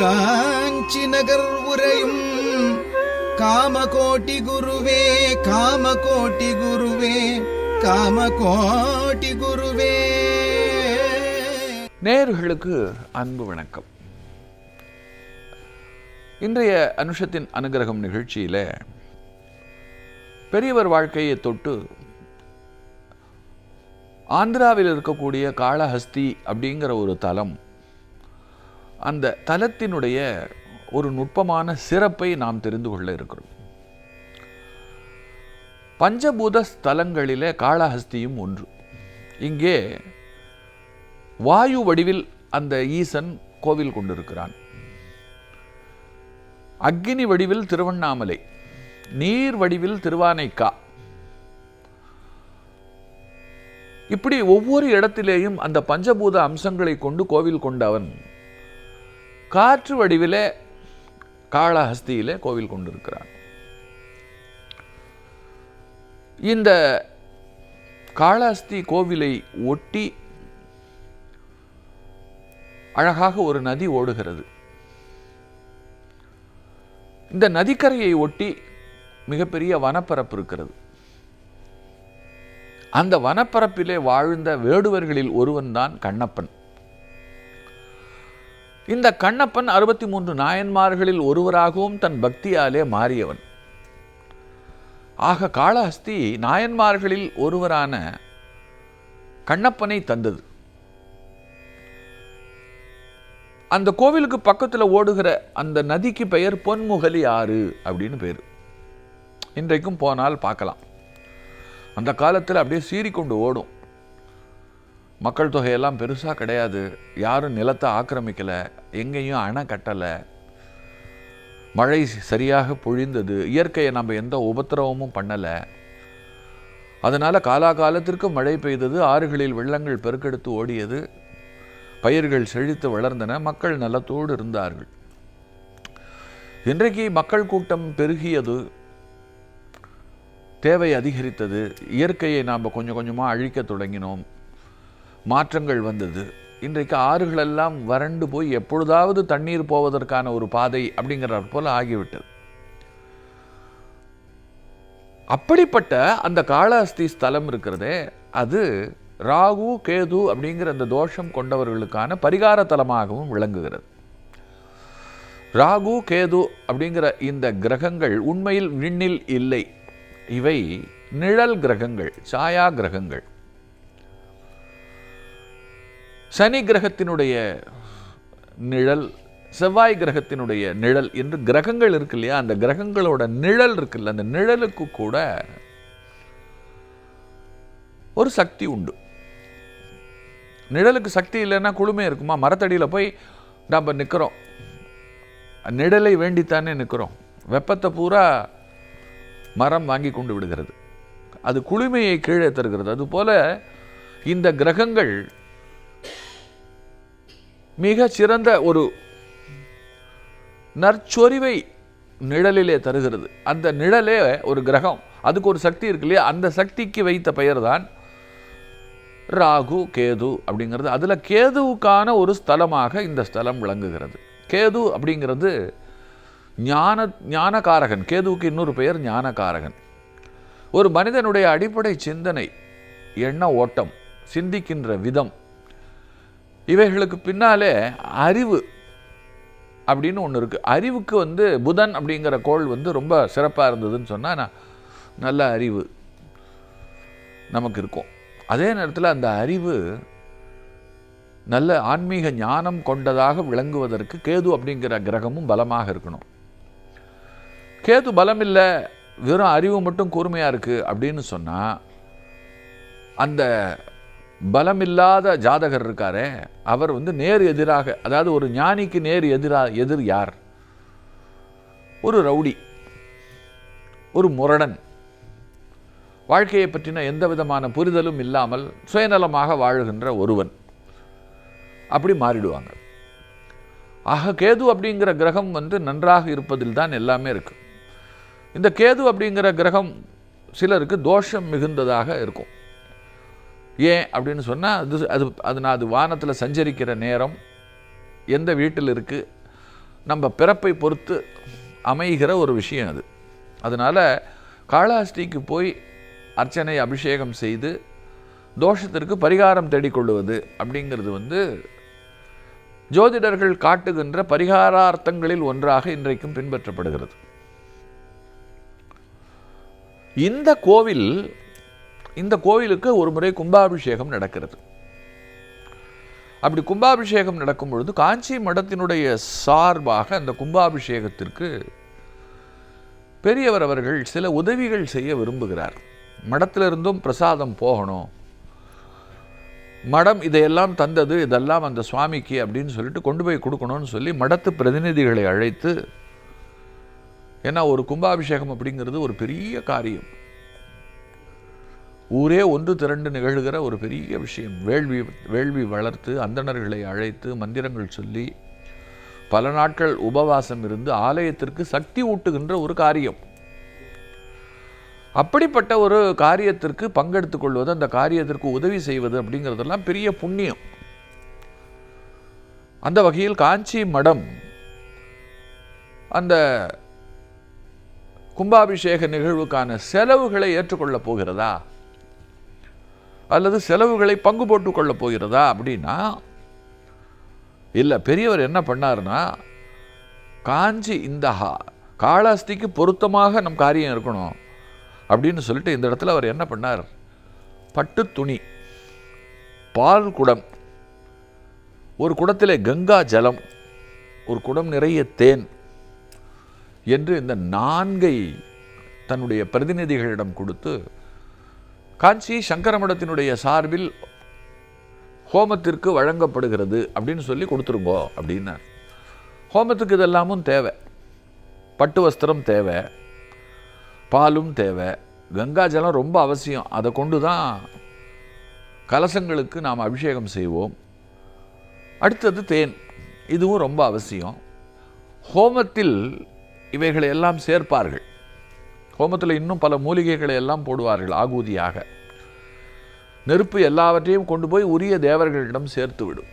காஞ்சி நகர் உரையும் காமகோட்டி குருவே காமகோட்டி குருவே காமகோட்டி குருவே. நேர்களுக்கு அன்பு வணக்கம். இன்றைய அனுஷத்தின் அனுகிரகம் நிகழ்ச்சியில் பெரியவர் வாழ்க்கையை தொட்டு ஆந்திராவில் இருக்கக்கூடிய காளஹஸ்தி அப்படிங்கிற ஒரு தலம் அந்த தலத்தினுடைய ஒரு நுட்பமான சிறப்பை நாம் தெரிந்து கொள்ள இருக்கிறோம். பஞ்சபூத ஸ்தலங்களிலே காளஹஸ்தியும் ஒன்று. இங்கே வாயு வடிவில் அந்த ஈசன் கோவில் கொண்டிருக்கிறான். அக்னி வடிவில் திருவண்ணாமலை நீர் வடிவில் திருவானைக்கா. இப்படி ஒவ்வொரு இடத்திலேயும் அந்த பஞ்சபூத அம்சங்களை கொண்டு கோவில் கொண்டவன் காற்று வடிவிலே காளஹஸ்தியில் கோவில் கொண்டிருக்கிறான். இந்த காளஹஸ்தி கோவிலை ஒட்டி அழகாக ஒரு நதி ஓடுகிறது. இந்த நதிக்கரையை ஒட்டி மிகப்பெரிய வனப்பரப்பு இருக்கிறது. அந்த வனப்பரப்பிலே வாழ்ந்த வேடுவர்களில் ஒருவன் தான் கண்ணப்பன். இந்த கண்ணப்பன் அறுபத்தி மூன்று நாயன்மார்களில் ஒருவராகவும் தன் பக்தியாலே மாறியவன். ஆக காளஹஸ்தி நாயன்மார்களில் ஒருவரான கண்ணப்பனை தந்தது. அந்த கோவிலுக்கு பக்கத்தில் ஓடுகிற அந்த நதிக்கு பெயர் பொன்முகலி ஆறு அப்படின்னு பேர். இன்றைக்கும் போனால் பார்க்கலாம். அந்த காலத்தில் அப்படியே சீறிக்கொண்டு ஓடும். மக்கள் தொகையெல்லாம் பெருசாக கிடையாது. யாரும் நிலத்தை ஆக்கிரமிக்கலை. எங்கேயும் அணை கட்டலை. மழை சரியாக பொழிந்தது. இயற்கையை நம்ம எந்த உபத்திரவமும் பண்ணலை. அதனால் காலாகாலத்திற்கு மழை பெய்தது. ஆறுகளில் வெள்ளங்கள் பெருக்கெடுத்து ஓடியது. பயிர்கள் செழித்து வளர்ந்தன. மக்கள் நலத்தோடு இருந்தார்கள். இன்றைக்கு மக்கள் கூட்டம் பெருகியது. தேவை அதிகரித்தது. இயற்கையை நாம் கொஞ்சம் கொஞ்சமாக அழிக்க தொடங்கினோம். மாற்றங்கள் வந்தது. இன்றைக்கு ஆறுகளெல்லாம் வறண்டு போய் எப்பொழுதாவது தண்ணீர் போவதற்கான ஒரு பாதை அப்படிங்கிறார் போல ஆகிவிட்டது. அப்படிப்பட்ட அந்த காளாஸ்தி ஸ்தலம் இருக்கிறதே அது ராகு கேது அப்படிங்கிற அந்த தோஷம் கொண்டவர்களுக்கான பரிகார தலமாகவும் விளங்குகிறது. ராகு கேது அப்படிங்கிற இந்த கிரகங்கள் உண்மையில் விண்ணில் இல்லை. இவை நிழல் கிரகங்கள் சாயா கிரகங்கள். சனி கிரகத்தினுடைய நிழல் செவ்வாய் கிரகத்தினுடைய நிழல் என்று கிரகங்கள் இருக்கு இல்லையா? அந்த கிரகங்களோட நிழல் இருக்குல்ல அந்த நிழலுக்கு கூட ஒரு சக்தி உண்டு. நிழலுக்கு சக்தி இல்லைன்னா குளுமை இருக்குமா? மரத்தடியில் போய் நம்ம நிற்கிறோம் நிழலை வேண்டித்தானே நிற்கிறோம் வெப்பத்தை பூரா மரம் வாங்கி கொண்டு விடுகிறது. அது குளுமையை கீழே தருகிறது. அதுபோல இந்த கிரகங்கள் மிக சிறந்த ஒரு நற்சொரிவை நிழலிலே தருகிறது. அந்த நிழலே ஒரு கிரகம். அதுக்கு ஒரு சக்தி இருக்கு இல்லையா? அந்த சக்திக்கு வைத்த பெயர் தான் ராகு கேது அப்படிங்கிறது. அதில் கேதுவுக்கான ஒரு ஸ்தலமாக இந்த ஸ்தலம் விளங்குகிறது. கேது அப்படிங்கிறது ஞான ஞானகாரகன். கேதுவுக்கு இன்னொரு பெயர் ஞானகாரகன். ஒரு மனிதனுடைய அடிப்படை சிந்தனை எண்ண ஓட்டம் சிந்திக்கின்ற விதம் இவைகளுக்கு பின்னாலே அறிவு அப்படின்னு ஒன்று இருக்குது அறிவுக்கு வந்து புதன் அப்படிங்கிற கோள் வந்து ரொம்ப சிறப்பாக இருந்ததுன்னு சொன்னால் நல்ல அறிவு நமக்கு இருக்கும். அதே நேரத்தில் அந்த அறிவு நல்ல ஆன்மீக ஞானம் கொண்டதாக விளங்குவதற்கு கேது அப்படிங்கிற கிரகமும் பலமாக இருக்கணும். கேது பலம் இல்லை வெறும் அறிவு மட்டும் கூர்மையாக இருக்குது அப்படின்னு சொன்னால் அந்த பலமில்லாத ஜாதகர் இருக்காரே அவர் வந்து நேர் எதிராக அதாவது ஒரு ஞானிக்கு நேர் எதிராக எதிர் யார்? ஒரு ரவுடி ஒரு முரடன். வாழ்க்கையை பற்றின எந்த விதமான புரிதலும் இல்லாமல் சுயநலமாக வாழுகின்ற ஒருவன். அப்படி மாறிடுவாங்க. ஆக கேது அப்படிங்கிற கிரகம் வந்து நன்றாக இருப்பதில் தான் எல்லாமே இருக்குது இந்த கேது அப்படிங்கிற கிரகம் சிலருக்கு தோஷம் மிகுந்ததாக இருக்கும். ஏன் அப்படின்னு சொன்னால் அது அது அது நான் அது வானத்தில் சஞ்சரிக்கிற நேரம் எந்த வீட்டில் இருக்குது நம்ம பிறப்பை பொறுத்து அமைகிற ஒரு விஷயம் அது. அதனால் காளாஸ்டிக்கு போய் அர்ச்சனை அபிஷேகம் செய்து தோஷத்திற்கு பரிகாரம் தேடிக்கொள்வது அப்படிங்கிறது வந்து ஜோதிடர்கள் காட்டுகின்ற பரிகாரார்த்தங்களில் ஒன்றாக இன்றைக்கும் பின்பற்றப்படுகிறது. இந்த கோவில் இந்த கோவிலுக்கு ஒரு முறை கும்பாபிஷேகம் நடக்கிறது. அப்படி கும்பாபிஷேகம் நடக்கும் பொழுது காஞ்சி மடத்தினுடைய சார்பாக அந்த கும்பாபிஷேகத்திற்கு பெரியவர் அவர்கள் சில உதவிகள் செய்ய விரும்புகிறார். மடத்திலிருந்தும் பிரசாதம் போகணும். மடம் இதையெல்லாம் தந்தது இதெல்லாம் அந்த சுவாமிக்கு அப்படின்னு சொல்லிட்டு கொண்டு போய் கொடுக்கணும்னு சொல்லி மடத்து பிரதிநிதிகளை அழைத்து ஏன்னா ஒரு கும்பாபிஷேகம் அப்படிங்கிறது ஒரு பெரிய காரியம். ஊரே ஒன்று திரண்டு நிகழ்கிற ஒரு பெரிய விஷயம். வேள்வி வேள்வி வளர்த்து அந்தணர்களை அழைத்து மந்திரங்கள் சொல்லி பல நாட்கள் உபவாசம் இருந்து ஆலயத்திற்கு சக்தி ஊட்டுகின்ற ஒரு காரியம். அப்படிப்பட்ட ஒரு காரியத்திற்கு பங்கெடுத்து கொள்வது அந்த காரியத்திற்கு உதவி செய்வது அப்படிங்கிறதெல்லாம் பெரிய புண்ணியம். அந்த வகையில் காஞ்சி மடம் அந்த கும்பாபிஷேக நிகழ்வுக்கான செலவுகளை ஏற்றுக்கொள்ளப் போகிறதா? அல்லது செலவுகளை பங்கு போட்டு கொள்ளப் போகிறதா அப்படின்னா இல்லை பெரியவர் என்ன பண்ணார்னா காஞ்சி இந்த காளாஸ்திக்கு பொருத்தமாக நம் காரியம் இருக்கணும் அப்படின்னு சொல்லிட்டு இந்த இடத்துல அவர் என்ன பண்ணார்? பட்டு துணி பால் குடம் ஒரு குடத்தில் கங்கா ஜலம் ஒரு குடம் நிறைய தேன் என்று இந்த நான்கை தன்னுடைய பிரதிநிதிகளிடம் கொடுத்து காஞ்சி சங்கரமடத்தினுடைய சார்பில் ஹோமத்திற்கு வழங்கப்படுகிறது அப்படின்னு சொல்லி கொடுத்துருங்கோ அப்படின்னார். ஹோமத்துக்கு இதெல்லாமும் தேவை. பட்டு வஸ்திரம் தேவை பாலும் தேவை கங்கா ஜலம் ரொம்ப அவசியம். அதை கொண்டு தான் கலசங்களுக்கு நாம் அபிஷேகம் செய்வோம். அடுத்தது தேன் இதுவும் ரொம்ப அவசியம். ஹோமத்தில் இவைகளை எல்லாம் சேர்ப்பார்கள். ஹோமத்தில் இன்னும் பல மூலிகைகளை எல்லாம் போடுவார்கள் ஆகூதியாக. நெருப்பு எல்லாவற்றையும் கொண்டு போய் உரிய தேவர்களிடம் சேர்த்து விடும்.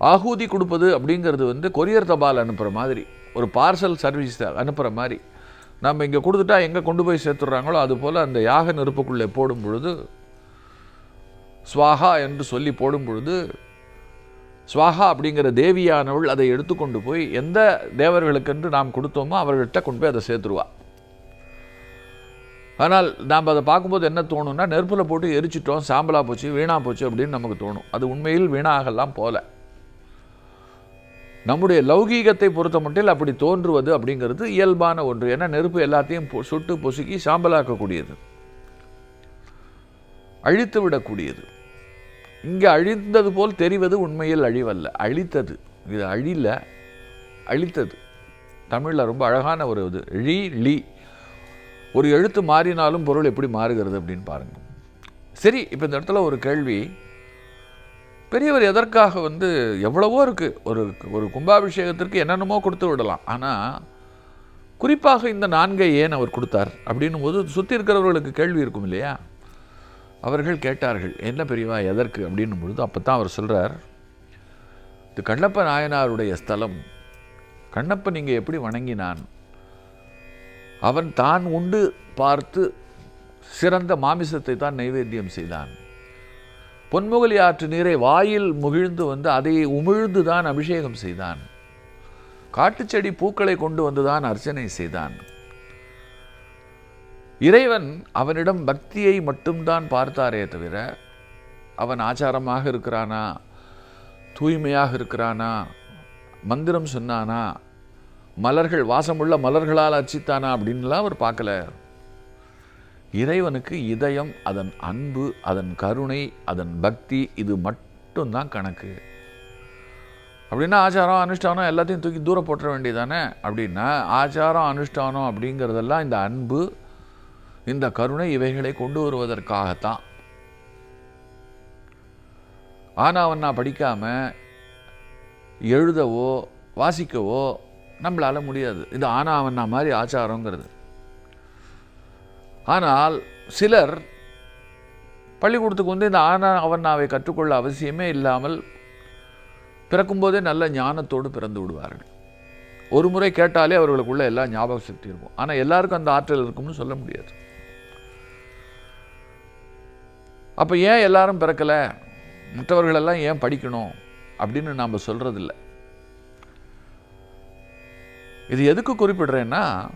ஆகூதி கொடுப்பது அப்படிங்கிறது வந்து கொரியர் தபால் அனுப்புகிற மாதிரி ஒரு பார்சல் சர்வீஸ் அனுப்புகிற மாதிரி. நம்ம இங்கே கொடுத்துட்டா எங்கே கொண்டு போய் சேர்த்துடுறாங்களோ அதுபோல் அந்த யாக நெருப்புக்குள்ளே போடும் பொழுது ஸ்வாஹா என்று சொல்லி போடும் பொழுது ஸ்வாகா அப்படிங்கிற தேவியானவள் அதை எடுத்துக்கொண்டு போய் எந்த தேவர்களுக்கென்று நாம் கொடுத்தோமோ அவர்கள்ட்ட கொண்டு போய் அதை சேர்த்துருவா. ஆனால் நாம் அதை பார்க்கும்போது என்ன தோணும்னா நெருப்பில் போட்டு எரிச்சிட்டோம் சாம்பலாக போச்சு வீணாக போச்சு அப்படின்னு நமக்கு தோணும். அது உண்மையில் வீணாகலாம் போல. நம்முடைய லௌகீகத்தை பொறுத்த மட்டில் அப்படி தோன்றுவது அப்படிங்கிறது இயல்பான ஒன்று. ஏன்னா நெருப்பு எல்லாத்தையும் பொ- சுட்டு பொசுக்கி சாம்பலாக்கக்கூடியது. அழித்து விடக்கூடியது. இங்கே அழிந்தது போல் தெரிவது உண்மையில் அழிவல்ல. அழித்தது. இது அழில அழித்தது. தமிழில் ரொம்ப அழகான ஒரு இது ழி லி ஒரு எழுத்து மாறினாலும் பொருள் எப்படி மாறுகிறது அப்படின்னு பாருங்கள் சரி இப்போ இந்த இடத்துல ஒரு கேள்வி. பெரியவர் எதற்காக வந்து எவ்வளவோ இருக்குது ஒரு ஒரு கும்பாபிஷேகத்திற்கு என்னென்னமோ கொடுத்து விடலாம். ஆனால் குறிப்பாக இந்த நான்கை ஏன் அவர் கொடுத்தார் அப்படின்னும் போது சுற்றி இருக்கிறவர்களுக்கு கேள்வி இருக்கும் இல்லையா? அவர்கள் கேட்டார்கள் என்ன பெரியவா எதற்கு? அப்படின்னும் பொழுது அப்போ தான் அவர் சொல்கிறார் இது கண்ணப்ப நாயனாருடைய ஸ்தலம். கண்ணப்பன் நீங்கள் எப்படி வணங்கினான்? அவன் தான் உண்டு பார்த்து சிறந்த மாமிசத்தை தான் நைவேத்தியம் செய்தான். பொன்முகலி ஆற்று நீரை வாயில் முகிழ்ந்து வந்து அதை உமிழ்ந்து தான் அபிஷேகம் செய்தான். காட்டுச்செடி பூக்களை கொண்டு வந்துதான் அர்ச்சனை செய்தான். இறைவன் அவனிடம் பக்தியை மட்டும்தான் பார்த்தாரே தவிர அவன் ஆச்சாரமாக இருக்கிறானா? தூய்மையாக இருக்கிறானா? மந்திரம் சொன்னானா? மலர்கள் வாசமுள்ள மலர்களால் அச்சித்தானா அப்படின்லாம் அவர் பார்க்கல. இறைவனுக்கு இதயம் அதன் அன்பு அதன் கருணை அதன் பக்தி இது மட்டும்தான் கணக்கு. அப்படின்னா ஆச்சாரம் அனுஷ்டானம் எல்லாத்தையும் தூக்கி தூரம் போட்டுற வேண்டியதானே அப்படின்னா ஆச்சாரம் அனுஷ்டானம் அப்படிங்கிறதெல்லாம் இந்த அன்பு இந்த கருணை இவைகளை கொண்டு வருவதற்காகத்தான். ஆனாவன்னா படிக்காமல் எழுதவோ வாசிக்கவோ நம்மளால் முடியாது. இது ஆனாவண்ணா மாதிரி ஆச்சாரங்கிறது. ஆனால் சிலர் பள்ளிக்கூடத்துக்கு வந்து இந்த ஆனா அவண்ணாவை கற்றுக்கொள்ள அவசியமே இல்லாமல் பிறக்கும்போதே நல்ல ஞானத்தோடு பிறந்து விடுவார்கள். ஒரு முறை கேட்டாலே அவர்களுக்குள்ள எல்லா ஞாபக சக்தி இருக்கும். ஆனால் எல்லாருக்கும் அந்த ஆற்றல் இருக்கும்னு சொல்ல முடியாது. அப்போ ஏன் எல்லாரும் பிறக்கலை? மற்றவர்களெல்லாம் ஏன் படிக்கணும்? அப்படின்னு நாம் சொல்கிறதில்ல இது எதுக்கு குறிப்பிடுறேன்னா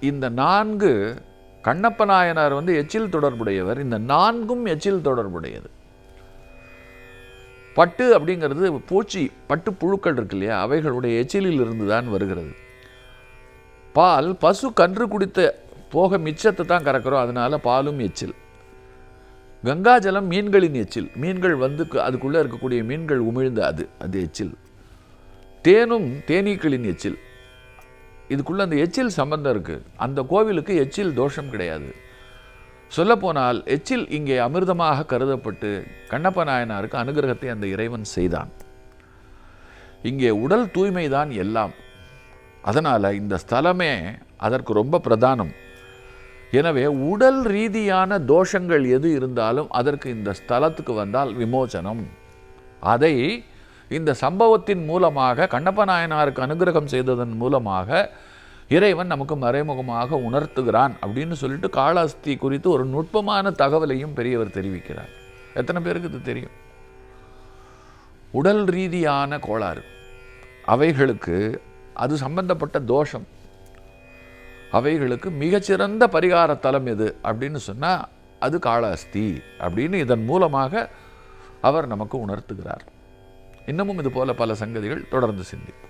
இந்த நான்கு கண்ணப்ப நாயனார் வந்து எச்சில் தொடர்புடையவர். இந்த நான்கும் எச்சில் தொடர்புடையது. பட்டு அப்படிங்கிறது பூச்சி பட்டு புழுக்கள் இருக்கு இல்லையா? அவைகளுடைய எச்சிலில் இருந்து தான் வருகிறது. பால் பசு கன்று குடித்த போக மிச்சத்தை தான் கறக்கிறோம். அதனால் பாலும் எச்சில். கங்காஜலம் மீன்களின் எச்சில். மீன்கள் வந்து அதுக்குள்ளே இருக்கக்கூடிய மீன்கள் உமிழ்ந்த அது அது எச்சில். தேனும் தேனீக்களின் எச்சில். இதுக்குள்ளே அந்த எச்சில் சம்பந்தம் இருக்குது அந்த கோவிலுக்கு எச்சில் தோஷம் கிடையாது. சொல்லப்போனால் எச்சில் இங்கே அமிர்தமாக கருதப்பட்டு கண்ணப்ப நாயனாருக்கு அனுகிரகத்தை அந்த இறைவன் செய்தான். இங்கே உடல் தூய்மை தான் எல்லாம். அதனால் இந்த ஸ்தலமே அதற்கு ரொம்ப பிரதானம். எனவே உடல் ரீதியான தோஷங்கள் எது இருந்தாலும் அதற்கு இந்த ஸ்தலத்துக்கு வந்தால் விமோசனம். அதை இந்த சம்பவத்தின் மூலமாக கண்ணப்ப நாயனாருக்கு அனுகிரகம் செய்ததன் மூலமாக இறைவன் நமக்கு மறைமுகமாக உணர்த்துகிறான் அப்படின்னு சொல்லிட்டு காளாஸ்தி குறித்து ஒரு நுட்பமான தகவலையும் பெரியவர் தெரிவிக்கிறார். எத்தனை பேருக்கு இது தெரியும்? உடல் ரீதியான கோளாறு. அவைகளுக்கு அது சம்பந்தப்பட்ட தோஷம். அவைகளுக்கு மிகச்சிறந்த பரிகார தலம் எது அப்படின்னு சொன்னால் அது காளாஸ்தி அப்படின்னு இதன் மூலமாக அவர் நமக்கு உணர்த்துகிறார். இன்னமும் இது போல பல சங்கதிகள் தொடர்ந்து சிந்திப்போம்.